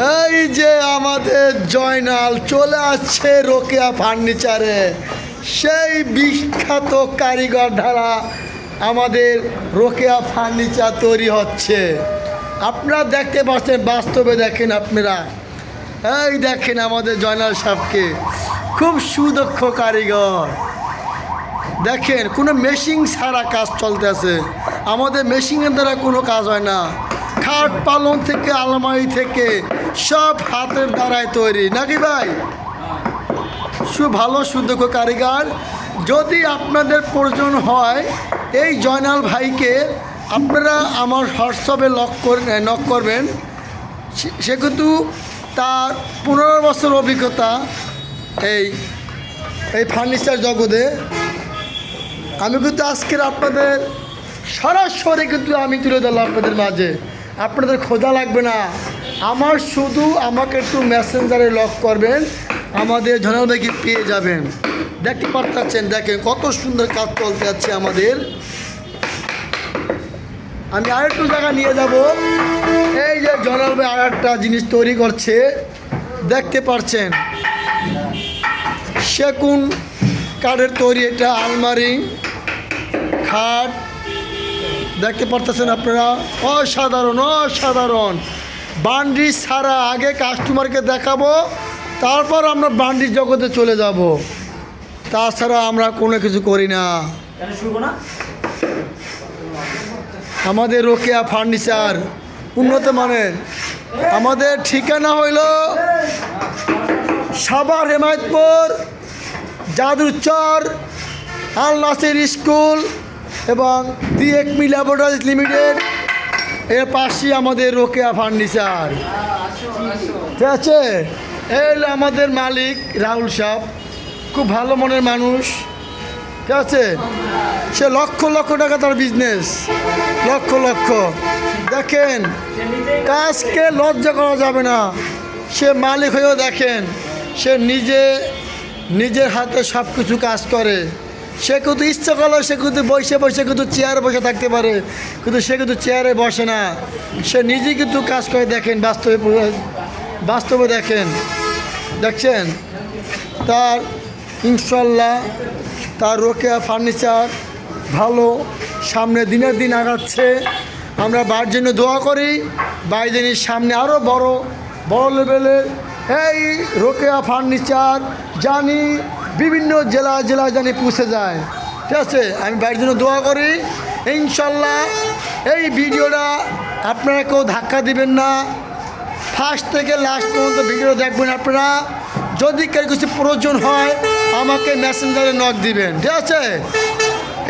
এই যে আমাদের জয়নাল চলে আসছে রোকেয়া ফার্নিচারে। সেই বিখ্যাত কারিগর দ্বারা আমাদের রোকেয়া ফার্নিচার তৈরি হচ্ছে। আপনারা দেখতে পাচ্ছেন, বাস্তবে দেখেন আপনারা। এই দেখেন আমাদের জয়নাল সাহেবকে। খুব সুদক্ষ কারিগর। দেখেন, কোনো মেশিন ছাড়া কাজ চলতেছে। আমাদের মেশিনের দ্বারা কোনো কাজ হয় না। খাট পালন থেকে, আলমারি থেকে সব হাতের দ্বারায় তৈরি। নাকি ভাই? সু ভালো সুদক্ষ কারিগর। যদি আপনাদের প্রয়োজন হয়, এই জয়নাল ভাইকে আপনারা আমার হোয়াটসঅ্যাপে লক করে নক করবেন। সে- কিন্তু তার পনেরো বছর অভিজ্ঞতা এই এই ফার্নিচার জগতে। আমি কিন্তু আজকের আপনাদের সরাসরি কিন্তু আমি তুলে ধরলাম আপনাদের মাঝে। আপনাদের খোঁজা লাগবে না। আমার শুধু আমাকে একটু মেসেঞ্জারে লক করবেন, আমাদের ঝনালবাইকে পেয়ে যাবেন। দেখতে পারতেছেন, দেখেন কত সুন্দর কাজ চলতে যাচ্ছে আমাদের। আমি আর আরেকটু জায়গা নিয়ে যাব। এই যে জনাল ভাই আর একটা জিনিস তৈরি করছে, দেখতে পারছেন। সেগুন কাঠের তৈরি এটা আলমারি, খাট দেখতে পারতেছেন আপনারা? অসাধারণ অসাধারণ। বান্ডি ছাড়া আগে কাস্টমারকে দেখাবো তারপর আমরা বান্ডির জগতে চলে যাব। তাছাড়া আমরা কোনো কিছু করি না। আমাদের রোকেয়া ফার্নিচার উন্নত মানের। আমাদের ঠিকানা হইল সাভার হেমায়তপুর জাদুরচর আল নাসির স্কুল। এবং দি একমি ল্যাবরেটরিজ লিমিটেড এর পাশেই আমাদের রোকেয়া ফার্নিচার। ঠিক আছে? এই হলো আমাদের মালিক রাহুল সাহ খুব ভালো মনের মানুষ। ঠিক আছে? সে লক্ষ লক্ষ টাকা তার বিজনেস লক্ষ লক্ষ। দেখেন, কাজকে লজ্জা করা যাবে না। সে মালিক হয়েও দেখেন, সে নিজে, নিজের হাতে সব কিছু কাজ করে। সে কিন্তু ইচ্ছা করল, সে কিন্তু বসে বসে কিন্তু চেয়ারে বসে থাকতে পারে, কিন্তু সে কিন্তু চেয়ারে বসে না। সে নিজে কিন্তু কাজ করে দেখেন, বাস্তবে বাস্তবে দেখেন। দেখছেন? তার ইনশাল্লাহ তার রোকেয়া ফার্নিচার ভালো, সামনে দিনের দিন আগাচ্ছে। আমরা বার জন্য দোয়া করি বাইদিনের সামনে আরও বড় বড় লেভেলের এই রোকেয়া ফার্নিচার জানি বিভিন্ন জেলা জেলা জানি পুষে যায়। ঠিক আছে? আমি বাইরের জন্য দোয়া করি। ইনশাল্লাহ এই ভিডিওটা আপনারা কেউ ধাক্কা দিবেন না। ফার্স্ট থেকে লাস্ট পর্যন্ত ভিডিও দেখবেন আপনারা। যদি কেউ কিছু প্রয়োজন হয়, আমাকে মেসেঞ্জারে নক দিবেন। ঠিক আছে?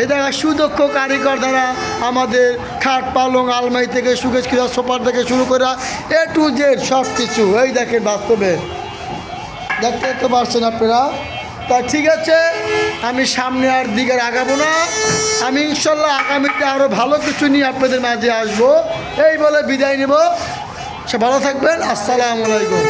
দেখা সুদক্ষ কারিগর দ্বারা আমাদের খাট, পালং, আলমারি থেকে সুকেশ কিরা সোফার থেকে শুরু করে এ টু জেড সব কিছু এই দেখেন বাস্তবে। দেখতে দেখতে পারছেন আপনারা। তা ঠিক আছে, আমি সামনে আর দিকে আগাবো না। আমি ইনশাল্লাহ আগামীতে আরও ভালো কিছু নিয়ে আপনাদের মাঝে আসব। এই বলে বিদায় নেব। সে ভালো থাকবেন। আসসালামু আলাইকুম।